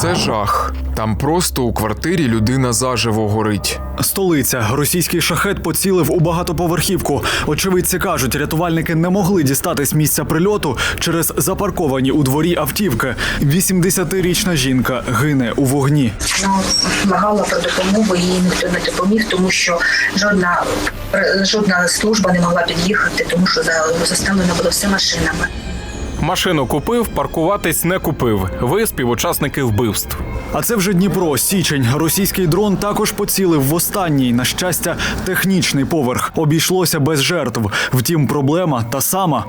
Це жах. Там просто у квартирі людина заживо горить. Столиця. Російський шахет поцілив у багатоповерхівку. Очевидці кажуть, рятувальники не могли дістатись місця прильоту через запарковані у дворі автівки. 80-річна жінка гине у вогні. Вона вимагала про допомогу, їй ніхто не допоміг, тому що жодна жодна служба не могла під'їхати, тому що за- заставлено було все машинами. Машину купив, паркуватись не купив. Ви співучасники вбивств. А це вже Дніпро, січень. Російський дрон також поцілив в останній, на щастя, технічний поверх. Обійшлося без жертв. Втім, проблема та сама.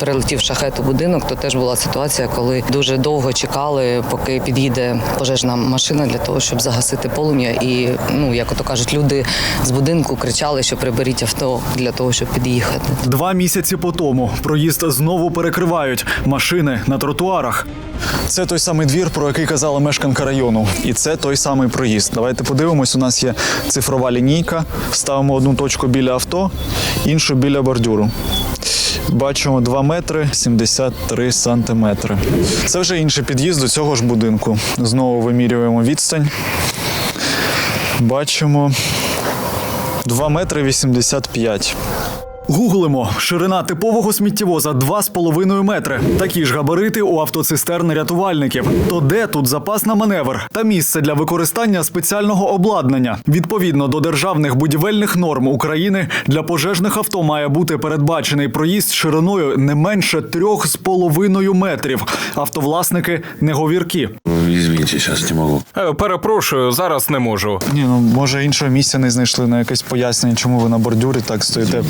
прилетів шахет у будинок, то теж була ситуація, коли дуже довго чекали, поки під'їде пожежна машина для того, щоб загасити полум'я. І ну як ото кажуть, люди з будинку кричали, що приберіть авто для того, щоб під'їхати. Два місяці по тому проїзд знову перекривають машини на тротуарах. Це той самий двір, про який казала мешканка району. І це той самий проїзд. Давайте подивимось. У нас є цифрова лінійка. Ставимо одну точку біля авто, іншу біля бордюру. Бачимо 2 метри 73 сантиметри. Це вже інший під'їзд до цього ж будинку. Знову вимірюємо відстань. Бачимо 2 метри 85. Гуглимо. Ширина типового сміттєвоза 2,5 метри. Такі ж габарити у автоцистерни рятувальників. То де тут запас на маневр та місце для використання спеціального обладнання? Відповідно до державних будівельних норм України для пожежних авто має бути передбачений проїзд шириною не менше 3,5 метрів. Автовласники не говірки. Извините, сейчас не могу. Е, Перепрошую, зараз не можу. Ні, ну може іншого місця не знайшли на якесь пояснення, чому ви на бордюрі так стоїте.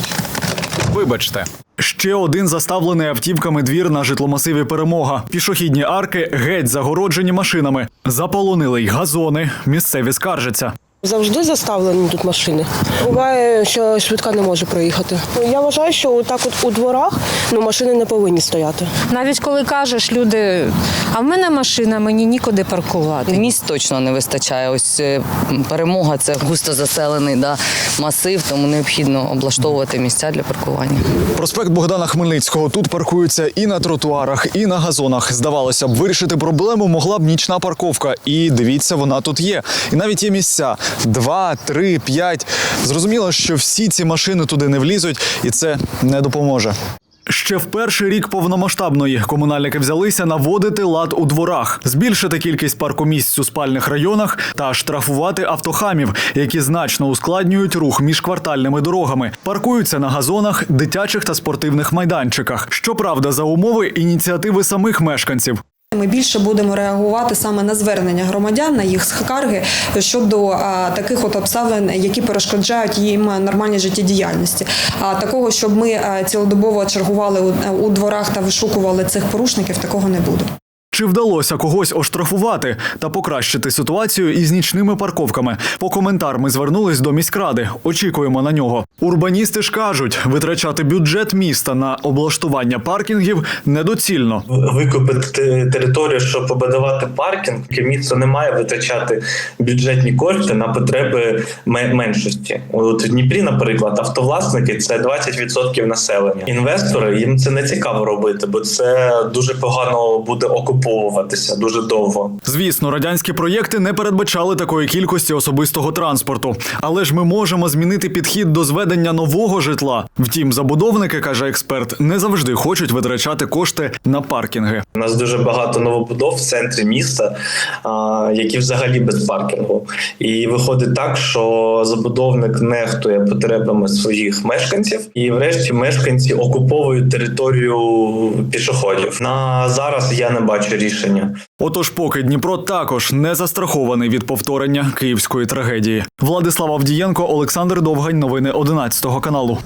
Вибачте. Ще один заставлений автівками двір на житломасиві перемога. Пішохідні арки геть загороджені машинами. Заполонили й газони. Місцеві скаржаться. Завжди заставлені тут машини. Буває, що швидка не може проїхати. Я вважаю, що так от у дворах ну, машини не повинні стояти. Навіть коли кажеш, люди, а в мене машина, мені нікуди паркувати. Місць точно не вистачає. Ось е, перемога це густо заселений да, масив, тому необхідно облаштовувати місця для паркування. Проспект Богдана Хмельницького тут паркуються і на тротуарах, і на газонах. Здавалося б, вирішити проблему могла б нічна парковка. І дивіться, вона тут є. І навіть є місця: два, три, п'ять. Зрозуміло, що всі ці машини туди не влізуть, і це не допоможе. Ще в перший рік повномасштабної комунальники взялися наводити лад у дворах, збільшити кількість паркомісць у спальних районах та штрафувати автохамів, які значно ускладнюють рух між квартальними дорогами, паркуються на газонах, дитячих та спортивних майданчиках. Щоправда, за умови ініціативи самих мешканців. Ми більше будемо реагувати саме на звернення громадян, на їх скарги щодо таких от обставин, які перешкоджають їм нормальній життєдіяльності. А такого, щоб ми цілодобово чергували у, дворах та вишукували цих порушників, такого не буде. Чи вдалося когось оштрафувати та покращити ситуацію із нічними парковками? По коментар ми звернулись до міськради. Очікуємо на нього. Урбаністи ж кажуть, витрачати бюджет міста на облаштування паркінгів недоцільно. викупити територію, щоб побудувати паркінг, місто не має витрачати бюджетні кошти на потреби меншості. От в Дніпрі, наприклад, автовласники це 20% населення. Інвестори їм це не цікаво робити, бо це дуже погано буде окуповуватися дуже довго. Звісно, радянські проєкти не передбачали такої кількості особистого транспорту, але ж ми можемо змінити підхід до зведення нового житла. Втім, забудовники, каже експерт, не завжди хочуть витрачати кошти на паркінги. У нас дуже багато новобудов в центрі міста, які взагалі без паркінгу. І виходить так, що забудовник нехтує потребами своїх мешканців, і врешті мешканці окуповують територію пішоходів. На зараз я не бачу рішення. Отож, поки Дніпро також не застрахований від повторення київської трагедії. Владислав Авдієнко, Олександр Довгань. Новини 11 каналу.